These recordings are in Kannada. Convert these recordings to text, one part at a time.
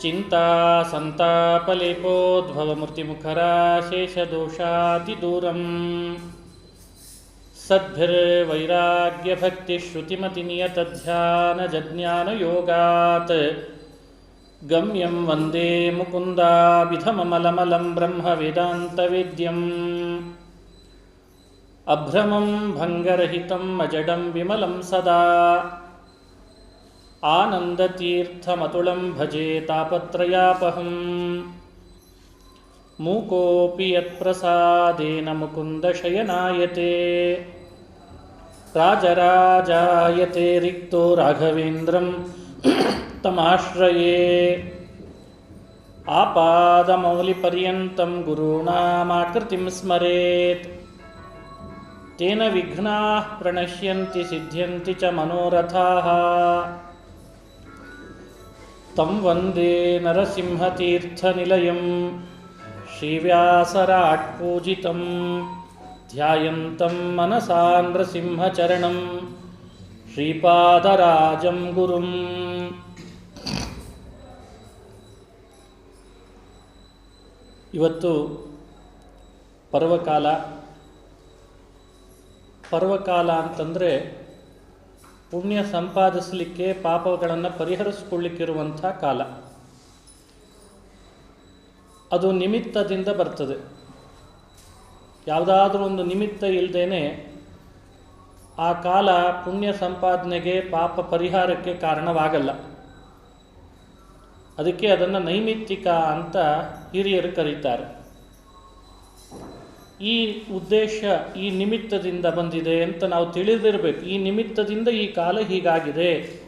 चिन्ता सन्तापलेपोद्भवमूर्तिमुखराशेषदोषादिदूरम्। सद्भिर्वैराग्यभक्तिश्रुतिमतिनियतध्यानजज्ञानयोगात्। गम्यं वन्दे मुकुन्दाभिधममलमलं ब्रह्मवेदान्तवेद्यम् अभ्रमं भङ्गरहितम् अजडं विमलं सदा आनन्दतीर्थमतुलं भजे तापत्रयापहम्। मूकोऽपि यत्प्रसादेन मुकुन्दशयनायते। राजराजायते रिक्तो राघवेन्द्रं तमाश्रये। आपादमौलिपर्यन्तं गुरूणामाकृतिं स्मरेत्। तेन विघ्नाः प्रणश्यन्ति सिद्ध्यन्ति च मनोरथाः तं वन्दे नरसिंहतीर्थनिलयं श्रीव्यासराट्पूजितं ध्यायन्तं मनसा नृसिंहचरणं श्रीपादराजं गुरुम् ಇವತ್ತು ಪರ್ವಕಾಲ ಪರ್ವಕಾಲ ಅಂತಂದರೆ ಪುಣ್ಯ ಸಂಪಾದಿಸಲಿಕ್ಕೆ ಪಾಪಗಳನ್ನು ಪರಿಹರಿಸ್ಕೊಳ್ಳಿಕ್ಕಿರುವಂಥ ಕಾಲ. ಅದು ನಿಮಿತ್ತದಿಂದ ಬರ್ತದೆ. ಯಾವುದಾದ್ರೂ ಒಂದು ನಿಮಿತ್ತ ಇಲ್ಲದೇನೆ ಆ ಕಾಲ ಪುಣ್ಯ ಸಂಪಾದನೆಗೆ ಪಾಪ ಪರಿಹಾರಕ್ಕೆ ಕಾರಣವಾಗಲ್ಲ. ಅದಕ್ಕೆ ಅದನ್ನು ನೈಮಿತ್ತಿಕ ಅಂತ ಹಿರಿಯರು ಕರೀತಾರೆ. ಈ ಉದ್ದೇಶ ಈ ನಿಮಿತ್ತದಿಂದ ಬಂದಿದೆ ಅಂತ ನಾವು ತಿಳಿದಿರಬೇಕು. ಈ ನಿಮಿತ್ತದಿಂದ ಈ ಕಾಲ ಹೀಗಾಗಿದೆ.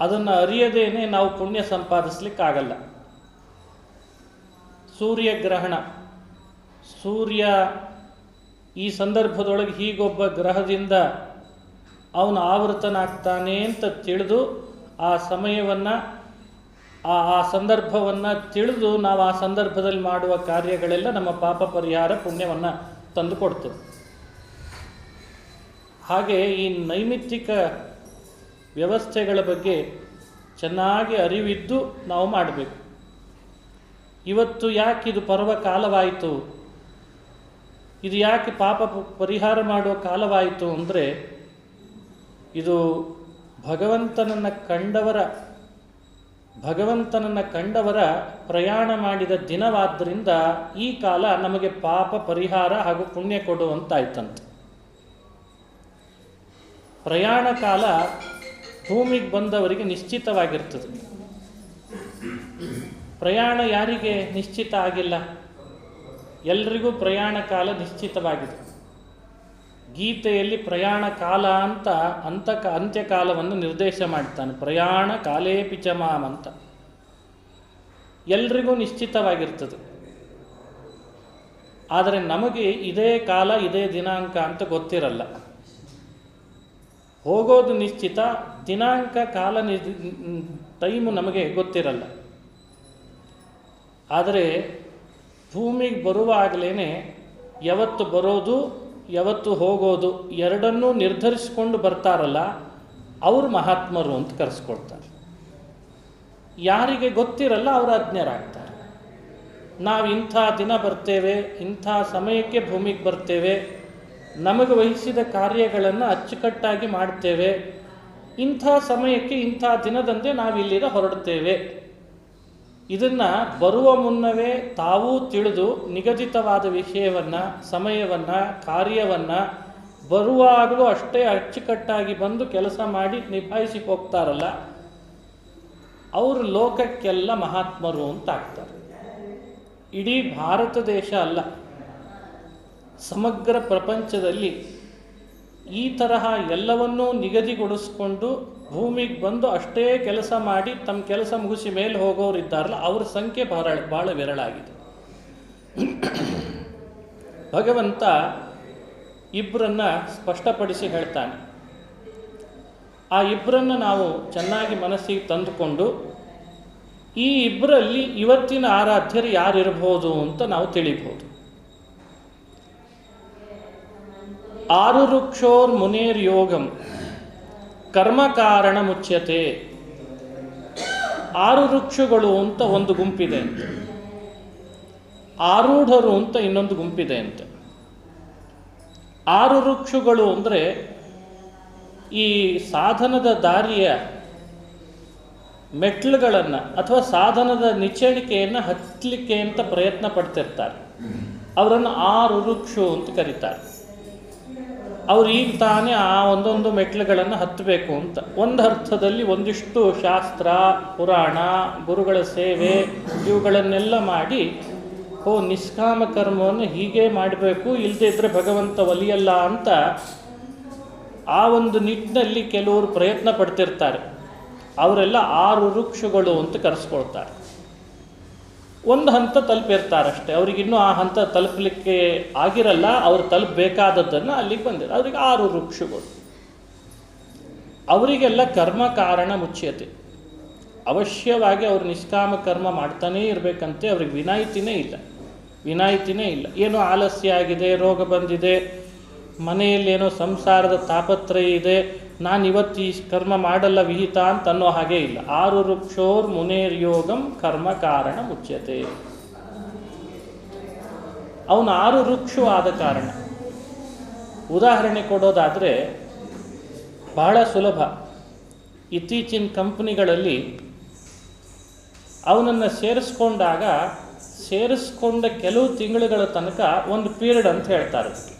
ಅದನ್ನು ಅರಿಯದೇನೆ ನಾವು ಪುಣ್ಯ ಸಂಪಾದಿಸ್ಲಿಕ್ಕಾಗಲ್ಲ ಸೂರ್ಯಗ್ರಹಣ ಸೂರ್ಯ ಈ ಸಂದರ್ಭದೊಳಗೆ ಹೀಗೊಬ್ಬ ಗ್ರಹದಿಂದ ಅವನು ಆವೃತನಾಗ್ತಾನೆ ಅಂತ ತಿಳಿದು ಆ ಸಮಯವನ್ನು ಆ ಆ ಸಂದರ್ಭವನ್ನು ತಿಳಿದು ನಾವು ಆ ಸಂದರ್ಭದಲ್ಲಿ ಮಾಡುವ ಕಾರ್ಯಗಳೆಲ್ಲ ನಮ್ಮ ಪಾಪ ಪರಿಹಾರ ಪುಣ್ಯವನ್ನು ತಂದು ಕೊಡ್ತದೆ ಹಾಗೆ ಈ ನೈಮಿತ್ತಿಕ ವ್ಯವಸ್ಥೆಗಳ ಬಗ್ಗೆ ಚೆನ್ನಾಗಿ ಅರಿವಿದ್ದು ನಾವು ಮಾಡಬೇಕು. ಇವತ್ತು ಯಾಕೆ ಇದು ಪರ್ವ ಕಾಲವಾಯಿತು? ಇದು ಯಾಕೆ ಪಾಪ ಪರಿಹಾರ ಮಾಡುವ ಕಾಲವಾಯಿತು ಅಂದರೆ ಇದು ಭಗವಂತನನ್ನು ಕಂಡವರ ಭಗವಂತನನ್ನು ಕಂಡವರ ಪ್ರಯಾಣ ಮಾಡಿದ ದಿನವಾದ್ದರಿಂದ ಈ ಕಾಲ ನಮಗೆ ಪಾಪ ಪರಿಹಾರ ಹಾಗೂ ಪುಣ್ಯ ಕೊಡುವಂತಾಯ್ತಂತೆ. ಪ್ರಯಾಣ ಕಾಲ ಭೂಮಿಗೆ ಬಂದವರಿಗೆ ನಿಶ್ಚಿತವಾಗಿರ್ತದೆ. ಪ್ರಯಾಣ ಯಾರಿಗೆ ನಿಶ್ಚಿತ ಆಗಿಲ್ಲ? ಎಲ್ರಿಗೂ ಪ್ರಯಾಣ ಕಾಲ ನಿಶ್ಚಿತವಾಗಿದೆ. ಗೀತೆಯಲ್ಲಿ ಪ್ರಯಾಣ ಕಾಲ ಅಂತ ಅಂತ ಅಂತ್ಯಕಾಲವನ್ನು ನಿರ್ದೇಶ ಮಾಡ್ತಾನೆ ಪ್ರಯಾಣ ಕಾಲೇ ಪಿಚಮಾಮ್ ಅಂತ. ಎಲ್ರಿಗೂ ನಿಶ್ಚಿತವಾಗಿರ್ತದೆ. ಆದರೆ ನಮಗೆ ಇದೇ ಕಾಲ, ಇದೇ ದಿನಾಂಕ ಅಂತ ಗೊತ್ತಿರಲ್ಲ. ಹೋಗೋದು ನಿಶ್ಚಿತ, ದಿನಾಂಕ ಕಾಲ ಟೈಮು ನಮಗೆ ಗೊತ್ತಿರಲ್ಲ. ಆದರೆ ಭೂಮಿಗೆ ಬರುವಾಗಲೇ ಯಾವತ್ತು ಬರೋದು ಯಾವತ್ತು ಹೋಗೋದು ಎರಡನ್ನೂ ನಿರ್ಧರಿಸಿಕೊಂಡು ಬರ್ತಾರಲ್ಲ, ಅವರು ಮಹಾತ್ಮರು ಅಂತ ಕರೆಸ್ಕೊಳ್ತಾರೆ ಯಾರಿಗೆ ಗೊತ್ತಿರಲ್ಲ ಅವರು ಅಜ್ಞರಾಗ್ತಾರೆ. ನಾವು ಇಂಥ ದಿನ ಬರ್ತೇವೆ, ಇಂಥ ಸಮಯಕ್ಕೆ ಭೂಮಿಗೆ ಬರ್ತೇವೆ, ನಮಗೆ ವಹಿಸಿದ ಕಾರ್ಯಗಳನ್ನು ಅಚ್ಚುಕಟ್ಟಾಗಿ ಮಾಡ್ತೇವೆ, ಇಂಥ ಸಮಯಕ್ಕೆ ಇಂಥ ದಿನದಂತೆ ನಾವಿಲ್ಲಿಂದ ಹೊರಡ್ತೇವೆ. ಇದನ್ನು ಬರುವ ಮುನ್ನವೇ ತಾವೂ ತಿಳಿದು ನಿಗದಿತವಾದ ವಿಷಯವನ್ನು, ಸಮಯವನ್ನು, ಕಾರ್ಯವನ್ನು ಬರುವಾಗಲೂ ಅಷ್ಟೇ ಅಚ್ಚುಕಟ್ಟಾಗಿ ಬಂದು ಕೆಲಸ ಮಾಡಿ ನಿಭಾಯಿಸಿ ಹೋಗ್ತಾರಲ್ಲ. ಅವರು ಲೋಕಕ್ಕೆಲ್ಲ ಮಹಾತ್ಮರು ಅಂತ ಆಗ್ತಾರೆ ಇಡೀ ಭಾರತ ದೇಶ ಅಲ್ಲ, ಸಮಗ್ರ ಪ್ರಪಂಚದಲ್ಲಿ ಈ ತರಹ ಎಲ್ಲವನ್ನೂ ನಿಗದಿಗೊಳಿಸ್ಕೊಂಡು ಭೂಮಿಗೆ ಬಂದು ಅಷ್ಟೇ ಕೆಲಸ ಮಾಡಿ ತಮ್ಮ ಕೆಲಸ ಮುಗಿಸಿ ಮೇಲೆ ಹೋಗೋರು ಇದ್ದಾರಲ್ಲ, ಅವ್ರ ಸಂಖ್ಯೆ ಬಹಳ ಭಾಳ ವಿರಳಾಗಿದೆ. ಭಗವಂತ ಇಬ್ಬರನ್ನ ಸ್ಪಷ್ಟಪಡಿಸಿ ಹೇಳ್ತಾನೆ. ಆ ಇಬ್ಬರನ್ನ ನಾವು ಚೆನ್ನಾಗಿ ಮನಸ್ಸಿಗೆ ತಂದುಕೊಂಡು, ಈ ಇಬ್ಬರಲ್ಲಿ ಇವತ್ತಿನ ಆರಾಧ್ಯರು ಯಾರಿರ್ಬೋದು ಅಂತ ನಾವು ತಿಳಿಬಹುದು ಆರು ವೃಕ್ಷೋರ್ ಮುನೇರ್ ಯೋಗಂ. ಕರ್ಮ ಕಾರಣ ಮುಚ್ಯತೆ. ಆರು ವೃಕ್ಷಗಳು ಅಂತ ಒಂದು ಗುಂಪಿದೆ ಅಂತ. ಆರೂಢರು ಅಂತ ಇನ್ನೊಂದು ಗುಂಪಿದೆ ಅಂತ. ಆರು ವೃಕ್ಷಗಳು ಅಂದರೆ ಈ ಸಾಧನದ ದಾರಿಯ ಮೆಟ್ಲುಗಳನ್ನು ಅಥವಾ ಸಾಧನದ ನಿಚ್ಚಳಿಕೆಯನ್ನು ಹತ್ತಲಿಕ್ಕೆ ಅಂತ ಪ್ರಯತ್ನ ಪಡ್ತಿರ್ತಾರೆ. ಅವರನ್ನು ಆರು ವೃಕ್ಷು ಅಂತ ಕರೀತಾರೆ. ಅವ್ರು ಈಗ ತಾನೇ ಆ ಒಂದೊಂದು ಮೆಟ್ಲುಗಳನ್ನು ಹತ್ತಬೇಕು ಅಂತ. ಒಂದು ಅರ್ಥದಲ್ಲಿ ಒಂದಿಷ್ಟು ಶಾಸ್ತ್ರ, ಪುರಾಣ, ಗುರುಗಳ ಸೇವೆ, ಇವುಗಳನ್ನೆಲ್ಲ ಮಾಡಿ ಓ ನಿಷ್ಕಾಮ ಕರ್ಮವನ್ನು ಹೀಗೆ ಮಾಡಬೇಕು ಇಲ್ಲದೇ ಇದ್ದರೆ ಭಗವಂತ ಒಲಿಯಲ್ಲ ಅಂತ ಆ ಒಂದು ನಿಟ್ಟಿನಲ್ಲಿ ಕೆಲವರು ಪ್ರಯತ್ನ ಪಡ್ತಿರ್ತಾರೆ. ಅವರೆಲ್ಲ ಆರು ವೃಕ್ಷಗಳು ಅಂತ ಕರೆಸ್ಕೊಳ್ತಾರೆ. ಒಂದು ಹಂತ ತಲುಪಿರ್ತಾರಷ್ಟೇ. ಅವ್ರಿಗಿನ್ನೂ ಆ ಹಂತ ತಲುಪಲಿಕ್ಕೆ ಆಗಿರಲ್ಲ, ಅವ್ರು ತಲುಪಬೇಕಾದದ್ದನ್ನು ಅಲ್ಲಿಗೆ ಬಂದಿರ ಅವ್ರಿಗೆ ಆರು ವೃಕ್ಷಗಳು. ಅವರಿಗೆಲ್ಲ ಕರ್ಮ ಕಾರಣ ಮುಚ್ಯತೆ ಅವಶ್ಯವಾಗಿ ಅವ್ರು ನಿಷ್ಕಾಮ ಕರ್ಮ ಮಾಡ್ತಾನೇ ಇರಬೇಕಂತೆ ಅವ್ರಿಗೆ ವಿನಾಯಿತಿನೇ ಇಲ್ಲ. ವಿನಾಯಿತಿನೇ ಇಲ್ಲ. ಏನೋ ಆಲಸ್ಯ ಆಗಿದೆ, ರೋಗ ಬಂದಿದೆ, ಮನೆಯಲ್ಲಿ ಏನೋ ಸಂಸಾರದ ತಾಪತ್ರಯ ಇದೆ ನಾನು ಇವತ್ತು ಈ ಕರ್ಮ ಮಾಡಲ್ಲ ವಿಹಿತ ಅಂತ ಅನ್ನೋ ಹಾಗೆ ಇಲ್ಲ. ಆರು ವೃಕ್ಷೋರ್ ಮುನೇರ್ ಯೋಗಂ ಕರ್ಮ ಕಾರಣ ಮುಚ್ಯತೆ. ಅವನು ಆರು ವೃಕ್ಷು ಆದ ಕಾರಣ. ಉದಾಹರಣೆ ಕೊಡೋದಾದರೆ, ಬಹಳ ಸುಲಭ. ಇತ್ತೀಚಿನ ಕಂಪ್ನಿಗಳಲ್ಲಿ ಅವನನ್ನು ಸೇರಿಸ್ಕೊಂಡಾಗ, ಸೇರಿಸ್ಕೊಂಡ ಕೆಲವು ತಿಂಗಳುಗಳ ತನಕ ಒಂದು ಪೀರಿಯಡ್ ಅಂತ ಹೇಳ್ತಾರೆ.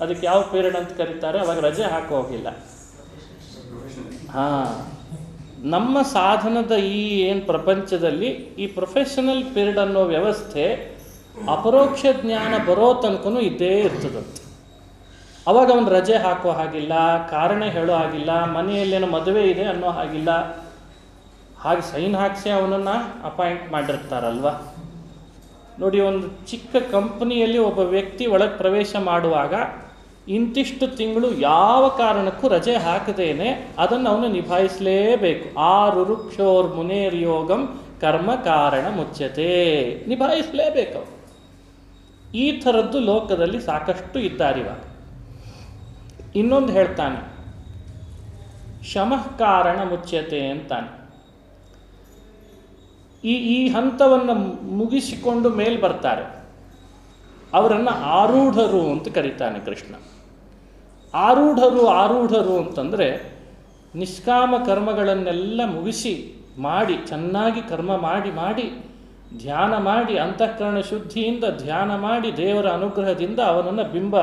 ಅದಕ್ಕೆ ಯಾವ ಪೀರಿಯಡ್ ಅಂತ ಕರೀತಾರೆ? ಅವಾಗ ರಜೆ ಹಾಕೋ ಹೋಗಿಲ್ಲ. ಹಾಂ. ನಮ್ಮ ಸಾಧನದ ಈ ಏನು ಪ್ರಪಂಚದಲ್ಲಿ ಈ ಪ್ರೊಫೆಷನಲ್ ಪೀರಿಯಡ್ ಅನ್ನೋ ವ್ಯವಸ್ಥೆ ಅಪರೋಕ್ಷ ಜ್ಞಾನ ಬರೋ ತನಕನೂ ಇದ್ದೇ ಇರ್ತದಂತೆ. ಅವಾಗ ಅವನು ರಜೆ ಹಾಕೋ ಹಾಗಿಲ್ಲ, ಕಾರಣ ಹೇಳೋ ಹಾಗಿಲ್ಲ, ಮನೆಯಲ್ಲೇನೋ ಮದುವೆ ಇದೆ ಅನ್ನೋ ಹಾಗಿಲ್ಲ. ಹಾಗೆ ಸೈನ್ ಹಾಕಿಸಿ ಅವನನ್ನು ಅಪಾಯಿಂಟ್ ಮಾಡಿರ್ತಾರಲ್ವ? ನೋಡಿ, ಒಂದು ಚಿಕ್ಕ ಕಂಪ್ನಿಯಲ್ಲಿ ಒಬ್ಬ ವ್ಯಕ್ತಿ ಒಳಗೆ ಪ್ರವೇಶ ಮಾಡುವಾಗ ಇಂತಿಷ್ಟು ತಿಂಗಳು ಯಾವ ಕಾರಣಕ್ಕೂ ರಜೆ ಹಾಕದೇನೆ ಅದನ್ನು ಅವನು ನಿಭಾಯಿಸಲೇಬೇಕು. ಆರು ರುಕ್ಷೋರ್ ಮುನೇರ್ ಯೋಗಂ ಕರ್ಮ ಕಾರಣ ಮುಚ್ಚತೆ ನಿಭಾಯಿಸಲೇಬೇಕು ಈ ಥರದ್ದು ಲೋಕದಲ್ಲಿ ಸಾಕಷ್ಟು ಇದ್ದಾರಿವ ಇನ್ನೊಂದು ಹೇಳ್ತಾನೆ. ಶಮಃ ಕಾರಣ ಮುಚ್ಚತೆ ಅಂತಾನೆ. ಈ ಈ ಹಂತವನ್ನು ಮುಗಿಸಿಕೊಂಡು ಮೇಲೆ ಬರ್ತಾರೆ. ಅವರನ್ನು ಆರೂಢರು ಅಂತ ಕರೀತಾನೆ ಕೃಷ್ಣ. ಆರೂಢರು ಆರೂಢರು ಅಂತಂದರೆ ನಿಷ್ಕಾಮ ಕರ್ಮಗಳನ್ನೆಲ್ಲ ಮುಗಿಸಿ ಮಾಡಿ, ಚೆನ್ನಾಗಿ ಕರ್ಮ ಮಾಡಿ ಮಾಡಿ, ಧ್ಯಾನ ಮಾಡಿ, ಅಂತಃಕರಣ ಶುದ್ಧಿಯಿಂದ ಧ್ಯಾನ ಮಾಡಿ ದೇವರ ಅನುಗ್ರಹದಿಂದ ಅವನನ್ನು ಬಿಂಬ,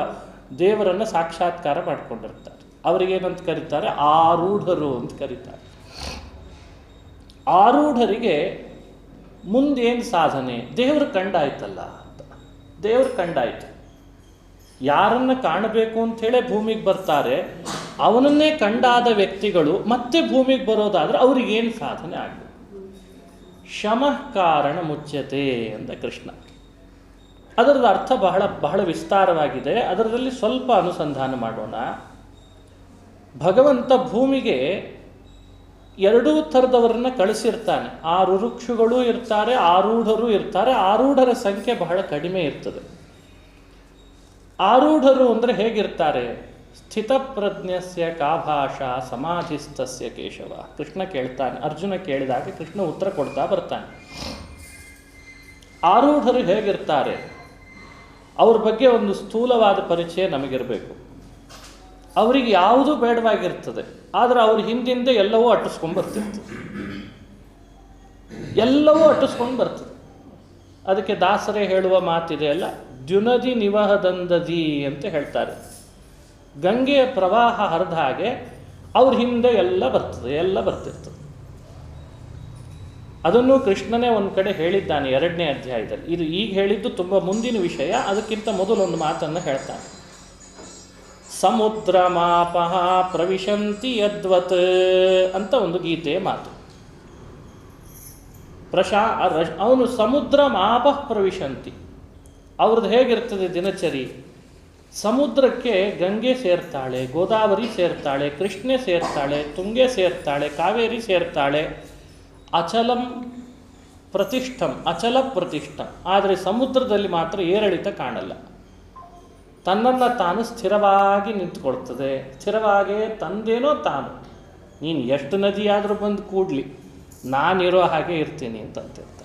ದೇವರನ್ನು ಸಾಕ್ಷಾತ್ಕಾರ ಮಾಡಿಕೊಂಡಿರ್ತಾರೆ. ಅವರಿಗೇನಂತ ಕರೀತಾರೆ? ಆರೂಢರು ಅಂತ ಕರೀತಾರೆ. ಆರೂಢರಿಗೆ ಮುಂದೇನು ಸಾಧನೆ? ದೇವರು ಕಂಡಾಯ್ತಲ್ಲ ಅಂತ. ದೇವರು ಕಂಡಾಯ್ತು ಯಾರನ್ನ ಕಾಣಬೇಕು ಅಂಥೇಳಿ ಭೂಮಿಗೆ ಬರ್ತಾರೆ, ಅವನನ್ನೇ ಕಂಡಾದ ವ್ಯಕ್ತಿಗಳು ಮತ್ತೆ ಭೂಮಿಗೆ ಬರೋದಾದ್ರೆ ಅವ್ರಿಗೇನು ಸಾಧನೆ ಆಗಬೇಕು? ಶಮಃ ಕಾರಣ ಮುಚ್ಯತೆ ಅಂತ ಕೃಷ್ಣ. ಅದರದ ಅರ್ಥ ಬಹಳ ಬಹಳ ವಿಸ್ತಾರವಾಗಿದೆ. ಅದರಲ್ಲಿ ಸ್ವಲ್ಪ ಅನುಸಂಧಾನ ಮಾಡೋಣ. ಭಗವಂತ ಭೂಮಿಗೆ ಎರಡೂ ಥರದವರನ್ನ ಕಳಿಸಿರ್ತಾನೆ. ಆರು ವೃಕ್ಷಗಳು ಇರ್ತಾರೆ, ಆರೂಢರು ಇರ್ತಾರೆ. ಆರೂಢರ ಸಂಖ್ಯೆ ಬಹಳ ಕಡಿಮೆ ಇರ್ತದೆ. ಆರೂಢರು ಅಂದರೆ ಹೇಗಿರ್ತಾರೆ? ಸ್ಥಿತಪ್ರಜ್ಞಸ್ಯ ಕಾಭಾಷ ಸಮಾಧಿಸ್ತಸ್ಯ ಕೇಶವ. ಕೃಷ್ಣ ಕೇಳ್ತಾನೆ, ಅರ್ಜುನ ಕೇಳಿದಾಗ ಕೃಷ್ಣ ಉತ್ತರ ಕೊಡ್ತಾ ಬರ್ತಾನೆ. ಆರೂಢರು ಹೇಗಿರ್ತಾರೆ? ಅವ್ರ ಬಗ್ಗೆ ಒಂದು ಸ್ಥೂಲವಾದ ಪರಿಚಯ ನಮಗಿರಬೇಕು. ಅವರಿಗೆ ಯಾವುದೂ ಬೇಡವಾಗಿರ್ತದೆ, ಆದರೆ ಅವ್ರ ಹಿಂದಿಂದ ಎಲ್ಲವೂ ಅಟ್ಟಿಸ್ಕೊಂಡು ಬರ್ತಿತ್ತು. ಎಲ್ಲವೂ ಅಟ್ಟಿಸ್ಕೊಂಡು ಬರ್ತದೆ ಅದಕ್ಕೆ ದಾಸರೇ ಹೇಳುವ ಮಾತಿದೆ ಅಲ್ಲ ದ್ಯುನದಿ ನಿವಹದಂದದಿ ಅಂತ ಹೇಳ್ತಾರೆ. ಗಂಗೆಯ ಪ್ರವಾಹ ಹರಿದ ಹಾಗೆ ಅವ್ರ ಹಿಂದೆ ಎಲ್ಲ ಬರ್ತದೆ, ಎಲ್ಲ ಬರ್ತಿರ್ತದೆ. ಅದನ್ನು ಕೃಷ್ಣನೇ ಒಂದು ಕಡೆ ಹೇಳಿದ್ದಾನೆ ಎರಡನೇ ಅಧ್ಯಾಯದಲ್ಲಿ. ಇದು ಈಗ ಹೇಳಿದ್ದು ತುಂಬ ಮುಂದಿನ ವಿಷಯ, ಅದಕ್ಕಿಂತ ಮೊದಲು ಒಂದು ಮಾತನ್ನು ಹೇಳ್ತಾನೆ. ಸಮುದ್ರ ಮಾಪಃ ಪ್ರವಿಶಂತಿ ಯದ್ವತ್ ಅಂತ ಒಂದು ಗೀತೆಯ ಮಾತು. ಪ್ರಶಾ ಅವನು ಸಮುದ್ರ ಮಾಪ ಪ್ರವಿಶಂತಿ. ಅವ್ರದ್ದು ಹೇಗಿರ್ತದೆ ದಿನಚರಿ? ಸಮುದ್ರಕ್ಕೆ ಗಂಗೆ ಸೇರ್ತಾಳೆ, ಗೋದಾವರಿ ಸೇರ್ತಾಳೆ, ಕೃಷ್ಣೆ ಸೇರ್ತಾಳೆ, ತುಂಗೆ ಸೇರ್ತಾಳೆ, ಕಾವೇರಿ ಸೇರ್ತಾಳೆ. ಅಚಲಂ ಪ್ರತಿಷ್ಠಂ, ಅಚಲ ಪ್ರತಿಷ್ಠಂ. ಆದರೆ ಸಮುದ್ರದಲ್ಲಿ ಮಾತ್ರ ಏರಿಳಿತ ಕಾಣಲ್ಲ. ತನ್ನನ್ನು ತಾನು ಸ್ಥಿರವಾಗಿ ನಿಂತ್ಕೊಳ್ತದೆ. ಸ್ಥಿರವಾಗೇ ತಂದೇನೋ ತಾನು. ನೀನು ಎಷ್ಟು ನದಿಯಾದರೂ ಬಂದು ಕೂಡಲಿ. ನಾನಿರೋ ಹಾಗೆ ಇರ್ತೀನಿ ಅಂತಂತಿರ್ತಾರೆ